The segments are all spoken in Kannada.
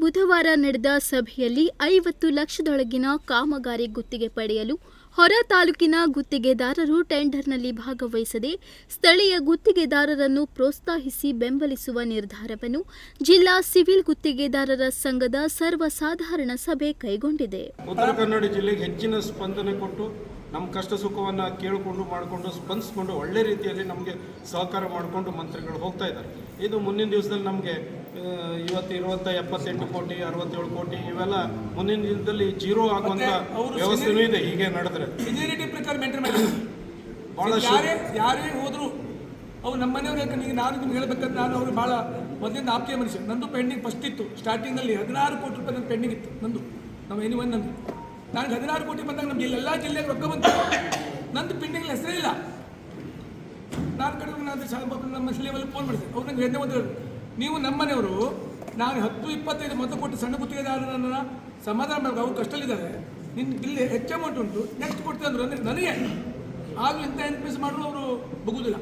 ಬುಧವಾರ ನಡೆದ ಸಭೆಯಲ್ಲಿ ಐವತ್ತು ಲಕ್ಷದೊಳಗಿನ ಕಾಮಗಾರಿ ಗುತ್ತಿಗೆ ಪಡೆಯಲು ಹೊರ ತಾಲೂಕಿನ ಗುತ್ತಿಗೆದಾರರು ಟೆಂಡರ್ನಲ್ಲಿ ಭಾಗವಹಿಸದೆ ಸ್ಥಳೀಯ ಗುತ್ತಿಗೆದಾರರನ್ನು ಪ್ರೋತ್ಸಾಹಿಸಿ ಬೆಂಬಲಿಸುವ ನಿರ್ಧಾರವನ್ನು ಜಿಲ್ಲಾ ಸಿವಿಲ್ ಗುತ್ತಿಗೆದಾರರ ಸಂಘದ ಸರ್ವಸಾಧಾರಣ ಸಭೆ ಕೈಗೊಂಡಿದೆ. ಉತ್ತರ ಕನ್ನಡ ಜಿಲ್ಲೆಗೆ ಹೆಚ್ಚಿನ ಸ್ಪಂದನೆ ಕೊಟ್ಟು ನಮ್ಮ ಕಷ್ಟ ಸುಖವನ್ನು ಕೇಳಿಕೊಂಡು ಮಾಡಿಕೊಂಡು ಸ್ಪಂದಿಸ್ಕೊಂಡು ಒಳ್ಳೆ ರೀತಿಯಲ್ಲಿ ನಮಗೆ ಸಹಕಾರ ಮಾಡಿಕೊಂಡು ಮಂತ್ರಿಗಳು ಹೋಗ್ತಾ ಇದ್ದಾರೆ. ಇದು ಮುಂದಿನ ದಿವಸದಲ್ಲಿ ನಮಗೆ ಇವತ್ತು ಇರುವಂಥ ಎಪ್ಪತ್ತೆಂಟು ಕೋಟಿ ಅರವತ್ತೇಳು ಕೋಟಿ ಇವೆಲ್ಲ ಮುಂದಿನ ದಿನದಲ್ಲಿ ಜೀರೋ ಆಗುವಂಥ ವ್ಯವಸ್ಥೆನೂ ಇದೆ ಹೀಗೆ ನಡೆದ್ರೆ. ಸೀನಿಯರಿಟಿ ಪ್ರಕಾರ ಮೇಂಟೈನ್ ಮಾಡಿ. ಭಾಳ ಯಾರೇ ಯಾರೇ ಹೋದ್ರು ಅವ್ರು ನಮ್ಮ ಮನೆಯವ್ರು ಯಾಕಂದ್ರೆ ಈಗ ನಾನು ನಿಮ್ಗೆ ಹೇಳ್ಬೇಕಂದ್ರೆ ನಾನು ಅವರು ಭಾಳ ಮೊದಲಿಂದ ಆಪ್ತಿಯ ಮನುಷ್ಯ. ನಂದು ಪೆಂಡಿಂಗ್ ಫಸ್ಟ್ ಇತ್ತು. ಸ್ಟಾರ್ಟಿಂಗ್ನಲ್ಲಿ ಹದಿನಾರು ಕೋಟಿ ರೂಪಾಯಿ ನನ್ನ ಪೆಂಡಿಂಗ್ ಇತ್ತು ನಂದು. ನಾವು ಎನಿ ಒನ್ ನಂದು. ನನಗೆ ಹದಿನಾರು ಕೋಟಿ ಬಂದಾಗ ನಮ್ಗೆ ಎಲ್ಲ ಜಿಲ್ಲೆಗೆ ರೊಕ್ಕ ಬಂತು. ನಂದು ಪೆಂಡಿಂಗ್ ಹೆಸರೇ ಇಲ್ಲ. ನಾನು ಕಡೆ ನಾನು ನಮ್ಮ ಲೆವೆಲ್ ಫೋನ್ ಮಾಡಿದೆ ಅವ್ರು ನಂಗೆ ಹೆಣ್ಣೆ ಒಂದು ನೀವು ನಮ್ಮನೆಯವರು ನಾನು ಹತ್ತು, ಇಪ್ಪತ್ತೈದು ಮೊತ್ತ ಕೊಟ್ಟು ಸಣ್ಣ ಗುತ್ತಿಗೆದಾರರನ್ನ ಸಮಾಧಾನ ಮಾಡಿ ಅವ್ರು ಕಷ್ಟದಲ್ಲಿದ್ದಾರೆ. ನಿನ್ನ ಬಿಲ್ ಹೆಚ್ಚು ಅಮೌಂಟ್ ಉಂಟು. ನೆಕ್ಸ್ಟ್ ಕೊಡ್ತೀವಿ ಅಂದ್ರೆ. ಅಂದರೆ ನನಗೆ ಆಗಲೂ ಇಂಥ ಎಸ್ ಮಾಡಲು ಅವರು ಬಗುದಿಲ್ಲ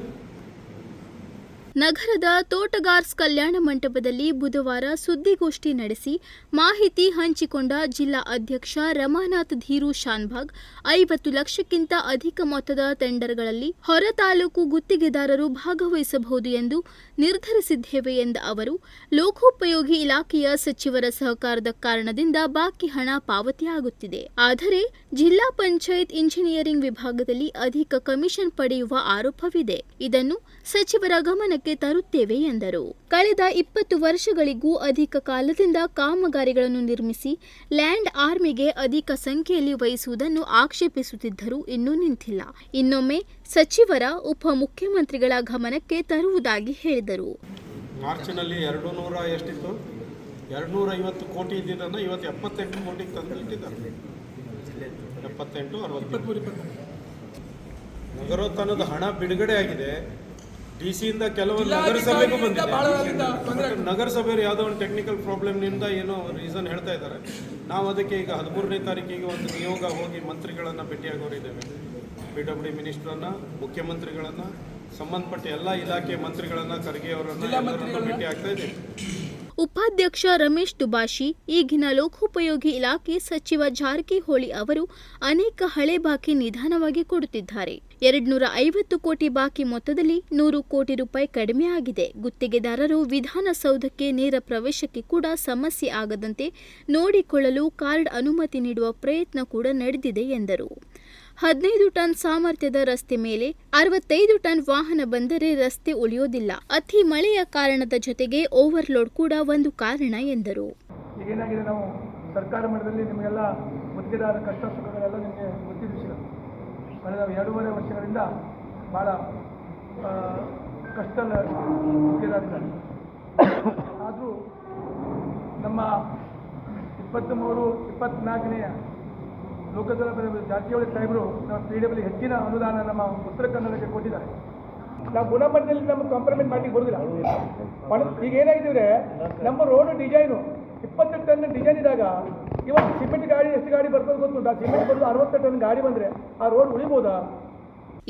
ನಗರದ ತೋಟಗಾರ್ಸ್ ಕಲ್ಯಾಣ ಮಂಟಪದಲ್ಲಿ ಬುಧವಾರ ಸುದ್ದಿಗೋಷ್ಠಿ ನಡೆಸಿ ಮಾಹಿತಿ ಹಂಚಿಕೊಂಡ ಜಿಲ್ಲಾ ಅಧ್ಯಕ್ಷ ರಮಾನಾಥ್ ಧೀರು ಶಾನ್ಭಾಗ್, ಐವತ್ತು ಲಕ್ಷಕ್ಕಿಂತ ಅಧಿಕ ಮೊತ್ತದ ಟೆಂಡರ್ಗಳಲ್ಲಿ ಹೊರ ತಾಲೂಕು ಗುತ್ತಿಗೆದಾರರು ಭಾಗವಹಿಸಬಹುದು ಎಂದು ನಿರ್ಧರಿಸಿದ್ದೇವೆ ಎಂದ ಅವರು, ಲೋಕೋಪಯೋಗಿ ಇಲಾಖೆಯ ಸಚಿವರ ಸಹಕಾರದ ಕಾರಣದಿಂದ ಬಾಕಿ ಹಣ ಪಾವತಿಯಾಗುತ್ತಿದೆ ಆದರೆ, ಜಿಲ್ಲಾ ಪಂಚಾಯತ್ ಇಂಜಿನಿಯರಿಂಗ್ ವಿಭಾಗದಲ್ಲಿ ಅಧಿಕ ಕಮಿಷನ್ ಪಡೆಯುವ ಆರೋಪವಿದೆ. ಇದನ್ನು ಸಚಿವರ ಗಮನಕ್ಕೆ ತರುತ್ತೇವೆ ಎಂದರು. ಕಳೆದ ಇಪ್ಪತ್ತು ವರ್ಷಗಳಿಗೂ ಅಧಿಕ ಕಾಲದಿಂದ ಕಾಮಗಾರಿಗಳನ್ನು ನಿರ್ಮಿಸಿ ಲ್ಯಾಂಡ್ ಆರ್ಮಿಗೆ ಅಧಿಕ ಸಂಖ್ಯೆಯಲ್ಲಿ ವಹಿಸುವುದನ್ನು ಆಕ್ಷೇಪಿಸುತ್ತಿದ್ದರೂ ಇನ್ನೂ ನಿಂತಿಲ್ಲ. ಇನ್ನೊಮ್ಮೆ ಸಚಿವರ ಉಪಮುಖ್ಯಮಂತ್ರಿಗಳ ಗಮನಕ್ಕೆ ತರುವುದಾಗಿ ಹೇಳಿದರು. ಮಾರ್ಚ್ನಲ್ಲಿ ಎರಡು ನೂರ ಎಷ್ಟಿತ್ತು? ಎರಡು ನೂರ ಐವತ್ತು ಕೋಟಿ ಇದ್ದಿದ್ದನ್ನು ಇವತ್ತು ಎಪ್ಪತ್ತೆಂಟು ಕೋಟಿಗೆ ತಂದಿಟ್ಟಿದ್ದಾರೆ. ಎಪ್ಪತ್ತೆಂಟು ಅರವತ್ತು. ನಗರೋತ್ಥಾನದ ಹಣ ಬಿಡುಗಡೆ ಆಗಿದೆ. ಡಿ ಸಿಯಿಂದ ಕೆಲವು ನಗರಸಭೆಗೂ ಬಂದಿದೆ. ನಗರಸಭೆಯವರು ಯಾವುದೋ ಒಂದು ಟೆಕ್ನಿಕಲ್ ಪ್ರಾಬ್ಲಮ್ನಿಂದ ಏನೋ ರೀಸನ್ ಹೇಳ್ತಾ ಇದ್ದಾರೆ. ನಾವು ಅದಕ್ಕೆ ಈಗ ಹದಿಮೂರನೇ ತಾರೀಕಿಗೆ ಒಂದು ನಿಯೋಗ ಹೋಗಿ ಮಂತ್ರಿಗಳನ್ನು ಭೇಟಿಯಾಗೋರಿದ್ದೇವೆ ಪಿ ಡಬ್ಲ್ಯೂ ಡಿ ಮಿನಿಸ್ಟ್ರನ್ನು ಮುಖ್ಯಮಂತ್ರಿಗಳನ್ನು ಸಂಬಂಧಪಟ್ಟ ಎಲ್ಲ ಇಲಾಖೆ ಮಂತ್ರಿಗಳನ್ನು ಖರ್ಗೆ ಅವರನ್ನು? ಭೇಟಿ ಆಗ್ತಾ ಇದ್ದೀವಿ. ಉಪಾಧ್ಯಕ್ಷ ರಮೇಶ್ ದುಬಾಶಿ, ಈಗಿನ ಲೋಕೋಪಯೋಗಿ ಇಲಾಖೆ ಸಚಿವ ಜಾರಕಿಹೊಳಿ ಅವರು ಅನೇಕ ಹಳೆ ಬಾಕಿ ನಿಧಾನವಾಗಿ ಕೊಡುತ್ತಿದ್ದಾರೆ. ಎರಡ್ನೂರ ಐವತ್ತು ಕೋಟಿ ಬಾಕಿ ಮೊತ್ತದಲ್ಲಿ ನೂರು ಕೋಟಿ ರೂಪಾಯಿ ಕಡಿಮೆ ಆಗಿದೆ. ಗುತ್ತಿಗೆದಾರರು ವಿಧಾನಸೌಧಕ್ಕೆ ನೇರ ಪ್ರವೇಶಕ್ಕೆ ಕೂಡ ಸಮಸ್ಯೆ ಆಗದಂತೆ ನೋಡಿಕೊಳ್ಳಲು ಕಾರ್ಡ್ ಅನುಮತಿ ನೀಡುವ ಪ್ರಯತ್ನ ಕೂಡ ನಡೆದಿದೆ ಎಂದರು. ಹದಿನೈದು ಟನ್ ಸಾಮರ್ಥ್ಯದ ರಸ್ತೆ ಮೇಲೆ ಅರವತ್ತೈದು ಟನ್ ವಾಹನ ಬಂದರೆ ರಸ್ತೆ ಉಳಿಯೋದಿಲ್ಲ. ಅತಿ ಮಳೆಯ ಕಾರಣದ ಜೊತೆಗೆ ಓವರ್ಲೋಡ್ ಕೂಡ ಒಂದು ಕಾರಣ ಎಂದರು. ಈಗ ಏನಾಗಿದೆ ನಾವು ಸರ್ಕಾರ ಮಟ್ಟದಲ್ಲಿ ನಿಮಗೆಲ್ಲ ಗುತ್ತಿಗೆದಾರ ಕಷ್ಟ ಸುಖಗಳೆಲ್ಲ ನಿಮಗೆ ಗೊತ್ತಿದ್ದ ವಿಷಯ ಕಳೆದ ಎರಡೂವರೆ ವರ್ಷಗಳಿಂದ ಭಾಳ ಕಷ್ಟ ಕಷ್ಟದ ಗುತ್ತಿಗೆದಾರಿದ್ದಾರೆ ಆದರೂ ನಮ್ಮ ಇಪ್ಪತ್ತ್ಮೂರು ಇಪ್ಪತ್ತ್ನಾಲ್ಕನೆಯ ಲೋಕಸಭಾ ಜಾರಕಿಹೊಳಿ ಸಾಹೇಬರು ನಮ್ಮ ಪಿ ಡಬ್ಲ್ಯೂ ಹೆಚ್ಚಿನ ಅನುದಾನ ನಮ್ಮ ಉತ್ತರ ಕನ್ನಡಕ್ಕೆ ಕೊಟ್ಟಿದ್ದಾರೆ. ನಾವು ಗುಣಮಟ್ಟದಲ್ಲಿ ನಮ್ಗೆ ಕಾಂಪ್ರಮೈಸ್ ಮಾಡಲಿಕ್ಕೆ ಬರುದಿಲ್ಲ. ಈಗ ಏನಾಗಿದ್ರೆ ನಮ್ಮ ರೋಡ್ ಡಿಸೈನು ಇಪ್ಪತ್ತು ಟನ್ ಡಿಸೈನ್ ಇದ್ದಾಗ ಇವತ್ತು ಸಿಮೆಂಟ್ ಗಾಡಿ ಎಷ್ಟು ಗಾಡಿ ಬರ್ತದೆ ಗೊತ್ತುಂಟು ಆ ಸಿಮೆಂಟ್ ಬರೋದು ಅರವತ್ತು ಟನ್ ಗಾಡಿ ಬಂದರೆ ಆ ರೋಡ್ ಉಳಿಬೋದಾ?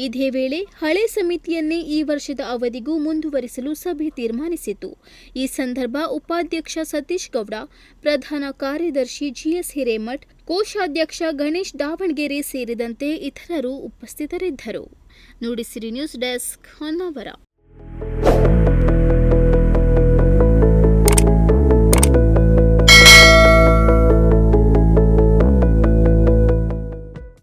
ಇದೇ ವೇಳೆ ಹಳೆ ಸಮಿತಿಯನ್ನೇ ಈ ವರ್ಷದ ಅವಧಿಗೂ ಮುಂದುವರಿಸಲು ಸಭೆ ತೀರ್ಮಾನಿಸಿತು ಈ ಸಂದರ್ಭ ಉಪಾಧ್ಯಕ್ಷ ಸತೀಶ್ ಗೌಡ ಪ್ರಧಾನ ಕಾರ್ಯದರ್ಶಿ ಜಿಎಸ್ ಹಿರೇಮಠ್ ಕೋಶಾಧ್ಯಕ್ಷ ಗಣೇಶ್ ದಾವಣಗೆರೆ ಸೇರಿದಂತೆ ಇತರರು ಉಪಸ್ಥಿತರಿದ್ದರು. Nudisiri news desk Honnavar.